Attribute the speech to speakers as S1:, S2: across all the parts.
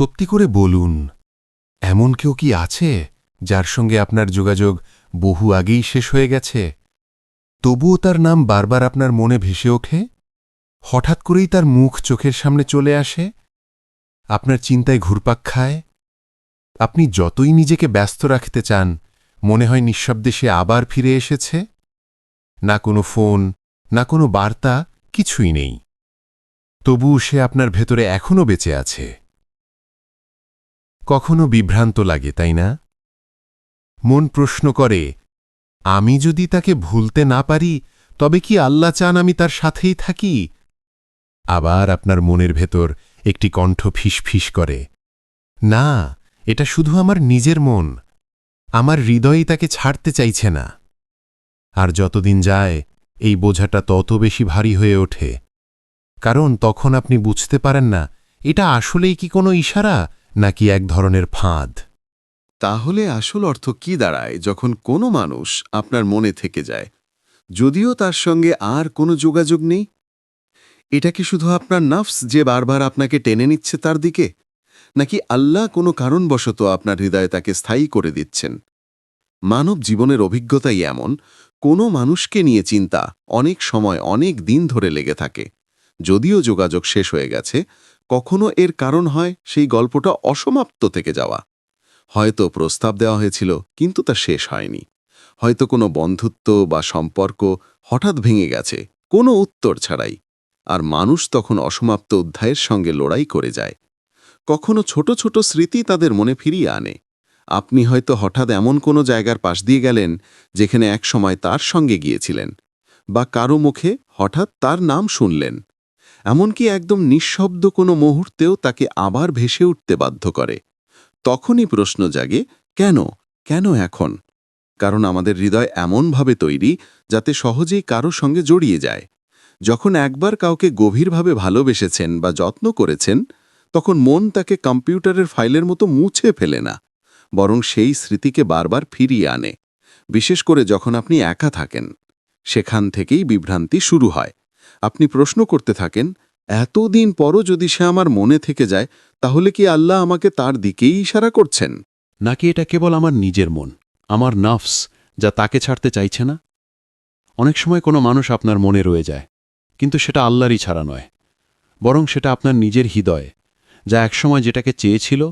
S1: সত্যি করে বলুন, এমন কেউ কি আছে যার সঙ্গে আপনার যোগাযোগ বহু আগেই শেষ হয়ে গেছে? তবুও তার নাম বারবার আপনার মনে ভেসে ওঠে? হঠাৎ করেই তার মুখ চোখের সামনে চলে আসে? আপনার চিন্তায় ঘুরপাক খায়? আপনি যতই নিজেকে ব্যস্ত রাখতে চান, মনে হয় নিঃশব্দে সে আবার ফিরে এসেছে? না কোনো ফোন, না কোনো বার্তা, কিছুই নেই। তবু সে আপনার ভেতরে এখনও বেঁচে আছে। কখনো বিভ্রান্ত লাগে, তাই না? মন প্রশ্ন করে, আমি যদি তাকে ভুলতে না পারি, তবে কি আল্লাহ চান আমি তার সাথেই থাকি? আবার আপনার মনের ভেতর একটি কণ্ঠ ফিসফিস করে, না, এটা শুধু আমার নিজের মন। আমার হৃদয়ই তাকে ছাড়তে চাইছে না। আর যতদিন যায়, এই বোঝাটা তত বেশি ভারী হয়ে ওঠে। কারণ তখন আপনি বুঝতে পারেন না, এটা আসলেই কি কোনো ইশারা? নাকি এক ধরনের ফাঁদ?
S2: তাহলে আসল অর্থ কি দাঁড়ায় যখন কোনো মানুষ আপনার মনে থেকে যায়? যদিও তার সঙ্গে আর কোনো যোগাযোগ নেই? এটা কি শুধু আপনার নাফস যে বারবার আপনাকে টেনে নিচ্ছে তার দিকে? নাকি আল্লাহ কোনো কারণবশত আপনার হৃদয়ে তাকে স্থায়ী করে দিচ্ছেন? মানব জীবনের অভিজ্ঞতাই এমন, কোনো মানুষকে নিয়ে চিন্তা অনেক সময় অনেক দিন ধরে লেগে থাকে। যদিও যোগাযোগ শেষ হয়ে গেছে কখনো এর কারণ হয় সেই গল্পটা অসমাপ্ত থেকে যাওয়া। হয়তো প্রস্তাব দেওয়া হয়েছিল, কিন্তু তা শেষ হয়নি। হয়তো কোনো বন্ধুত্ব বা সম্পর্ক হঠাৎ ভেঙে গেছে, কোনো উত্তর ছাড়াই। আর মানুষ তখন অসমাপ্ত অধ্যায়ের সঙ্গে লড়াই করে যায়। কখনো ছোট ছোট স্মৃতি তাদের মনে ফিরিয়ে আনে। আপনি হয়তো হঠাৎ এমন কোনো জায়গার পাশ দিয়ে গেলেন, যেখানে একসময় তার সঙ্গে গিয়েছিলেন, বা কারও মুখে হঠাৎ তার নাম শুনলেন। এমনকি একদম নিঃশব্দ কোনো মুহূর্তেও তাকে আবার ভেসে উঠতে বাধ্য করে। তখনই প্রশ্ন জাগে, কেন? কেন এখন? কারণ আমাদের হৃদয় এমনভাবে তৈরি যাতে সহজেই কারও সঙ্গে জড়িয়ে যায়। যখন একবার কাউকে গভীরভাবে ভালোবেসেছেন বা যত্ন করেছেন, তখন মন তাকে কম্পিউটারের ফাইলের মতো মুছে ফেলে না, বরং সেই স্মৃতিকে বারবার ফিরিয়ে আনে। বিশেষ করে যখন আপনি একা থাকেন, সেখান থেকেই বিভ্রান্তি শুরু হয়। আপনি প্রশ্ন করতে থাকেন, এতদিন পরও যদি সে আমার মনে থেকে যায়, তাহলে কি আল্লাহ আমাকে তার দিকেই ইশারা করছেন?
S3: নাকি এটা কেবল আমার নিজের মন, আমার নাফস, যা তাকে ছাড়তে চাইছে না? অনেক সময় কোনো মানুষ আপনার মনে রয়ে যায়, কিন্তু সেটা আল্লাহরই ছাড়া নয়, বরং সেটা আপনার নিজের হৃদয়, যা একসময় যেটাকে চেয়েছিল,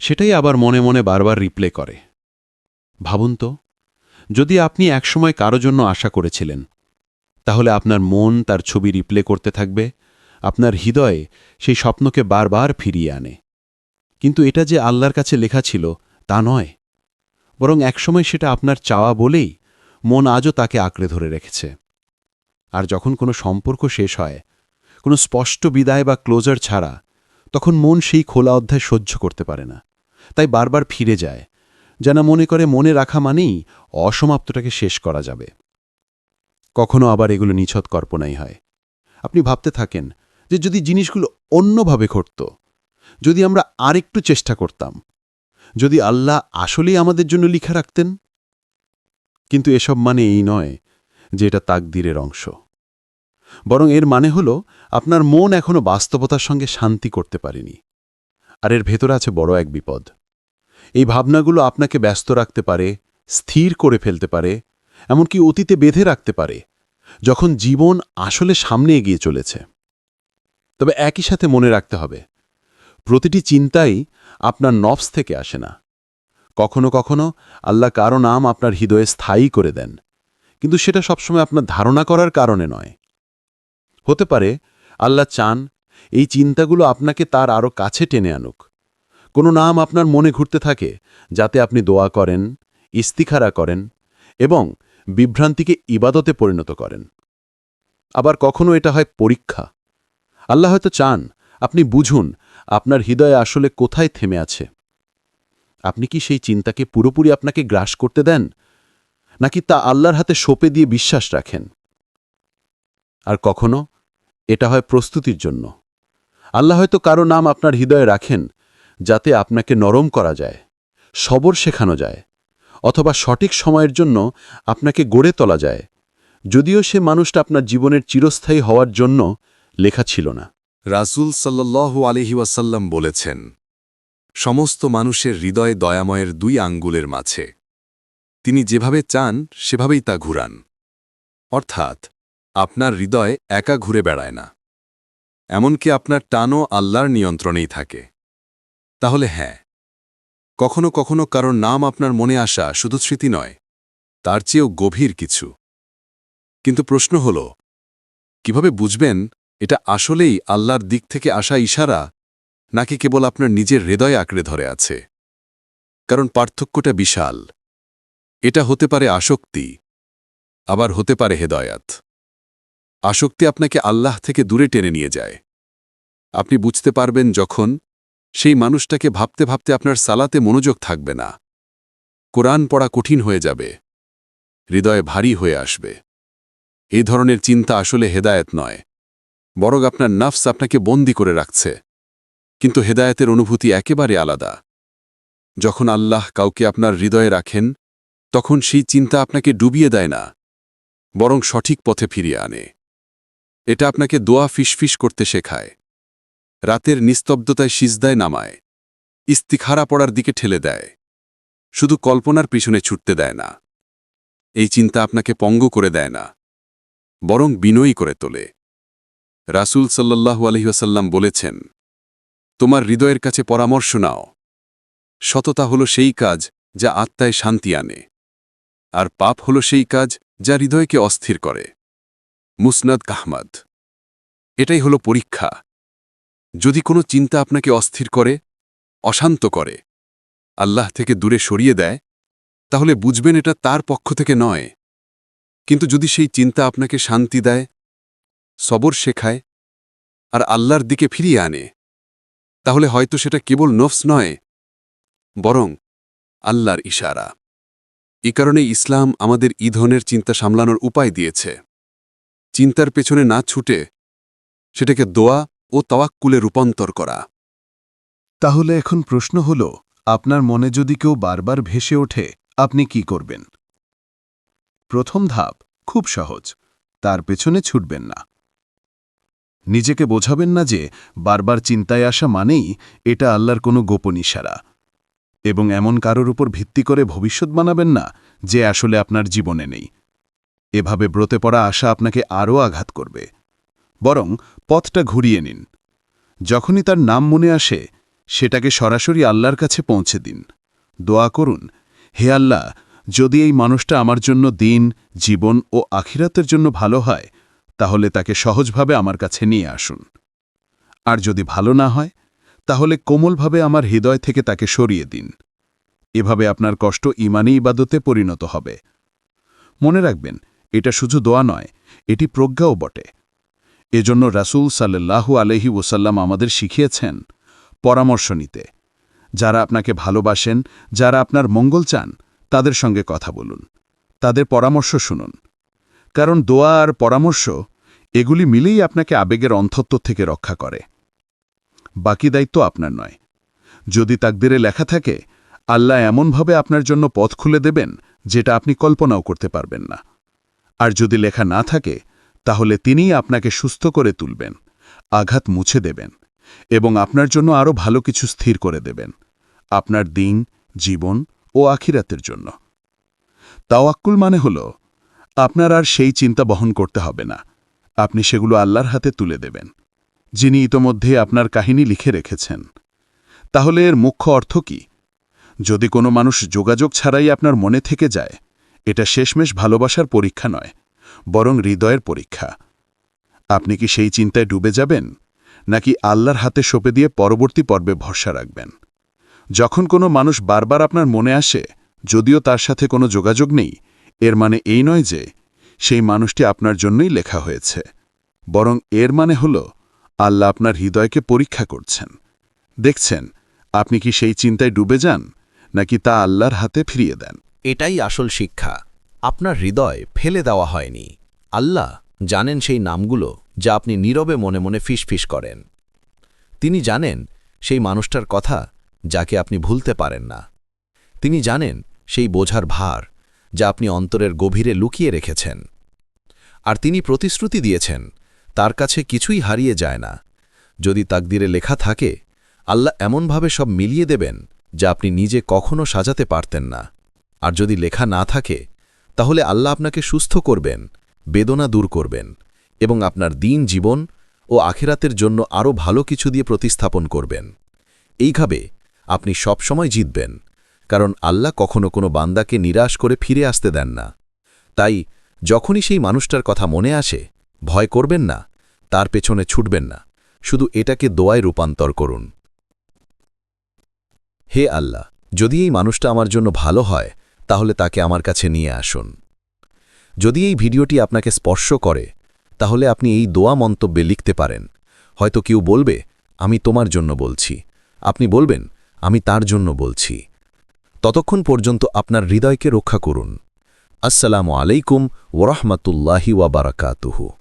S3: সেটাই আবার মনে মনে বারবার রিপ্লে করে। ভাবুন তো, যদি আপনি একসময় কারও জন্য আশা করেছিলেন তাহলে আপনার মন তার ছবি রিপ্লে করতে থাকবে, আপনার হৃদয়ে সেই স্বপ্নকে বারবার ফিরিয়ে আনে। কিন্তু এটা যে আল্লাহর কাছে লেখা ছিল, তা নয়। বরং একসময় সেটা আপনার চাওয়া বলেই মন আজও তাকে আঁকড়ে ধরে রেখেছে। আর যখন কোনো সম্পর্ক শেষ হয়, কোনো স্পষ্ট বিদায় বা ক্লোজার ছাড়া, তখন মন সেই খোলা অধ্যায় সহ্য করতে পারে না। তাই বারবার ফিরে যায়, যেন মনে করে মনে রাখা মানেই অসমাপ্তটাকে শেষ করা যাবে। কখনো আবার এগুলো নিছক কল্পনাই হয়। আপনি ভাবতে থাকেন যে যদি জিনিসগুলো অন্যভাবে ঘটত, যদি আমরা আরেকটু চেষ্টা করতাম, যদি আল্লাহ আসলেই আমাদের জন্য লিখে রাখতেন? কিন্তু এসব মানে এই নয় যে এটা তাকদিরের অংশ। বরং এর মানে হল, আপনার মন এখনও বাস্তবতার সঙ্গে শান্তি করতে পারেনি। আর এর ভেতরে আছে বড় এক বিপদ। এই ভাবনাগুলো আপনাকে ব্যস্ত রাখতে পারে, স্থির করে ফেলতে পারে এমনকি অতীতে বেঁধে রাখতে পারে, যখন জীবন আসলে সামনে এগিয়ে চলেছে। তবে একই সাথে মনে রাখতে হবে, প্রতিটি চিন্তাই আপনার নফস থেকে আসে না। কখনো কখনো আল্লাহ কারও নাম আপনার হৃদয়ে স্থায়ী করে দেন, কিন্তু সেটা সবসময় আপনার ধারণা করার কারণে নয়। হতে পারে আল্লাহ চান এই চিন্তাগুলো আপনাকে তার আরও কাছে টেনে আনুক। কোনো নাম আপনার মনে ঘুরতে থাকে, যাতে আপনি দোয়া করেন, ইস্তিখারা করেন এবং বিভ্রান্তিকে ইবাদতে পরিণত করেন। আবার কখনো এটা হয় পরীক্ষা। আল্লাহ হয়তো চান, আপনি বুঝুন, আপনার হৃদয়ে আসলে কোথায় থেমে আছে। আপনি কি সেই চিন্তাকে পুরোপুরি আপনাকে গ্রাস করতে দেন? নাকি তা আল্লাহর হাতে সোপে দিয়ে বিশ্বাস রাখেন? আর কখনো এটা হয় প্রস্তুতির জন্য। আল্লাহ হয়তো কারও নাম আপনার হৃদয়ে রাখেন, যাতে আপনাকে নরম করা যায়, সবর শেখানো যায় অথবা সঠিক সময়ের জন্য আপনাকে গড়ে তোলা যায়। যদিও সে মানুষটা আপনার জীবনের চিরস্থায়ী হওয়ার জন্য লেখা ছিল না।
S4: রাসূল সাল্লাল্লাহু আলহি ওয়াসাল্লাম বলেছেন, সমস্ত মানুষের হৃদয় দয়াময়ের দুই আঙ্গুলের মাঝে। তিনি যেভাবে চান, সেভাবেই তা ঘুরান। অর্থাৎ, আপনার হৃদয় একা ঘুরে বেড়ায় না। এমনকি আপনার টানও আল্লাহর নিয়ন্ত্রণেই থাকে। তাহলে হ্যাঁ কখনো কখনো কারোর নাম আপনার মনে আসা শুধু স্মৃতি নয়, তার চেয়েও গভীর কিছু। কিন্তু প্রশ্ন হল, কীভাবে বুঝবেন এটা আসলেই আল্লাহর দিক থেকে আসা ইশারা, নাকি কেবল আপনার নিজের হৃদয় আঁকড়ে ধরে আছে? কারণ পার্থক্যটা বিশাল। এটা হতে পারে আসক্তি, আবার হতে পারে হেদয়াত। আসক্তি আপনাকে আল্লাহ থেকে দূরে টেনে নিয়ে যায়। আপনি বুঝতে পারবেন যখন সেই মানুষটাকে ভাবতে ভাবতে আপনার সালাতে মনোযোগ থাকবে না। কোরআন পড়া কঠিন হয়ে যাবে। হৃদয়ে ভারী হয়ে আসবে। এই ধরনের চিন্তা আসলে হেদায়েত নয়। বরং আপনার নাফস আপনাকে বন্দি করে রাখছে। কিন্তু হেদায়েতের অনুভূতি একেবারে আলাদা। যখন আল্লাহ কাউকে আপনার হৃদয়ে রাখেন, তখন সেই চিন্তা আপনাকে ডুবিয়ে দেয় না, বরং সঠিক পথে ফিরিয়ে আনে। এটা আপনাকে দোয়া ফিসফিস করতে শেখায়। রাতের নিস্তব্ধতায় সিজদায় নামায়। ইস্তিখারা পড়ার দিকে ঠেলে দেয়। শুধু কল্পনার পিছনে ছুটতে দেয় না। এই চিন্তা আপনাকে পঙ্গ করে দেয় না। বরং বিনয়ী করে তোলে। রাসূল সাল্লাল্লাহু আলহিহাসাল্লাম বলেছেন, তোমার হৃদয়ের কাছে পরামর্শ নাও। সততা হল সেই কাজ যা আত্মায় শান্তি আনে। আর পাপ হল সেই কাজ যা হৃদয়কে অস্থির করে। মুসনাদ কাহমাদ এটাই হল পরীক্ষা। যদি কোনো চিন্তা আপনাকে অস্থির করে, অশান্ত করে, আল্লাহ থেকে দূরে সরিয়ে দেয়, তাহলে বুঝবেন এটা তার পক্ষ থেকে নয়। কিন্তু যদি সেই চিন্তা আপনাকে শান্তি দেয়, সবর শেখায়, আর আল্লাহর দিকে ফিরিয়ে আনে, তাহলে হয়তো সেটা কেবল নফস নয়, বরং আল্লাহর ইশারা। এ কারণে ইসলাম আমাদের ই ধরনের চিন্তা সামলানোর উপায় দিয়েছে। চিন্তার পেছনে না ছুটে সেটাকে দোয়া ও তওয়াক্কুলে রূপান্তর করা।
S3: তাহলে এখন প্রশ্ন হল, আপনার মনে যদি কেউ বারবার ভেসে ওঠে, আপনি কি করবেন? প্রথম ধাপ, খুব সহজ, তার পেছনে ছুটবেন না। নিজেকে বোঝাবেন না যে, বারবার চিন্তায় আসা মানেই এটা আল্লাহর কোনো গোপন ইশারা। এবং এমন কারোর উপর ভিত্তি করে ভবিষ্যৎ বানাবেন না, যে আসলে আপনার জীবনে নেই। এভাবে ব্রতে পড়া আশা আপনাকে আরও আঘাত করবে। বরং পথটা ঘুরিয়ে নিন। যখনই তার নাম মনে আসে, সেটাকে সরাসরি আল্লাহর কাছে পৌঁছে দিন। দোয়া করুন, হে আল্লাহ, যদি এই মানুষটা আমার জন্য দিন, জীবন ও আখিরাতের জন্য ভালো হয়, তাহলে তাকে সহজভাবে আমার কাছে নিয়ে আসুন। আর যদি ভালো না হয়, তাহলে কোমলভাবে আমার হৃদয় থেকে তাকে সরিয়ে দিন। এভাবে আপনার কষ্ট ইমানি ইবাদতে পরিণত হবে। মনে রাখবেন, এটা শুধু দোয়া নয়, এটি প্রজ্ঞাও বটে। এজন্য রাসূল সাল্লাল্লাহু আলহি ওসাল্লাম আমাদের শিখিয়েছেন পরামর্শ নিতে। যারা আপনাকে ভালোবাসেন, যারা আপনার মঙ্গল চান, তাদের সঙ্গে কথা বলুন। তাদের পরামর্শ শুনুন। কারণ দোয়া আর পরামর্শ, এগুলি মিলেই আপনাকে আবেগের অন্ধত্ব থেকে রক্ষা করে। বাকি দায়িত্ব আপনার নয়। যদি তাকদিরে লেখা থাকে, আল্লাহ এমনভাবে আপনার জন্য পথ খুলে দেবেন, যেটা আপনি কল্পনাও করতে পারবেন না। আর যদি লেখা না থাকে তাহলে তিনিই আপনাকে সুস্থ করে তুলবেন, আঘাত মুছে দেবেন, এবং আপনার জন্য আরও ভালো কিছু স্থির করে দেবেন, আপনার দিন, জীবন ও আখিরাতের জন্য। তাওয়াক্কুল মানে হল, আপনার আর সেই চিন্তা বহন করতে হবে না, আপনি সেগুলো আল্লাহর হাতে তুলে দেবেন, যিনি ইতোমধ্যে আপনার কাহিনী লিখে রেখেছেন। তাহলে এর মুখ্য অর্থ কি? যদি কোনো মানুষ যোগাযোগ ছাড়াই আপনার মনে থেকে যায়, এটা শেষমেশ ভালোবাসার পরীক্ষা নয় বরং হৃদয়ের পরীক্ষা। আপনি কি সেই চিন্তায় ডুবে যাবেন? নাকি আল্লাহর হাতে সঁপে দিয়ে পরবর্তী পর্বে ভরসা রাখবেন? যখন কোনো মানুষ বারবার আপনার মনে আসে, যদিও তার সাথে কোনো যোগাযোগ নেই, এর মানে এই নয় যে সেই মানুষটি আপনার জন্যই লেখা হয়েছে। বরং এর মানে হল, আল্লাহ আপনার হৃদয়কে পরীক্ষা করছেন। দেখছেন, আপনি কি সেই চিন্তায় ডুবে যান, নাকি তা আল্লাহর হাতে ফিরিয়ে দেন?
S2: এটাই আসল শিক্ষা। আপনার হৃদয় ফেলে দেওয়া হয়নি। আল্লাহ জানেন সেই নামগুলো যা আপনি নীরবে মনে মনে ফিসফিস করেন। তিনি জানেন সেই মানুষটার কথা যাকে আপনি ভুলতে পারেন না। তিনি জানেন সেই বোঝার ভার যা আপনি অন্তরের গভীরে লুকিয়ে রেখেছেন। আর তিনি প্রতিশ্রুতি দিয়েছেন, তার কাছে কিছুই হারিয়ে যায় না। যদি তাকদিরে লেখা থাকে, আল্লাহ এমনভাবে সব মিলিয়ে দেবেন যা আপনি নিজে কখনো সাজাতে পারতেন না। আর যদি লেখা না থাকে তাহলে আল্লাহ আপনাকে সুস্থ করবেন, বেদনা দূর করবেন এবং আপনার দিন, জীবন ও আখেরাতের জন্য আরও ভালো কিছু দিয়ে প্রতিস্থাপন করবেন। এইভাবে আপনি সবসময় জিতবেন, কারণ আল্লাহ কখনো কোনো বান্দাকে নিরাশ করে ফিরে আসতে দেন না। তাই যখনই সেই মানুষটার কথা মনে আসে, ভয় করবেন না, তার পেছনে ছুটবেন না, শুধু এটাকে দোয়ায় রূপান্তর করুন। হে আল্লাহ, যদি এই মানুষটা আমার জন্য ভালো হয় তাহলে তাকে আমার কাছে নিয়ে আসুন। যদি এই ভিডিওটি আপনাকে স্পর্শ করে, তাহলে আপনি এই দোয়া মন্তব্যে লিখতে পারেন। হয়তো কেউ বলবে, আমি তোমার জন্য বলছি। আপনি বলবেন, আমি তার জন্য বলছি। ততক্ষণ পর্যন্ত আপনার হৃদয়কে রক্ষা করুন। আসসালামু আলাইকুম ওরহমতুল্লাহি ওয়াবারাকাতুহু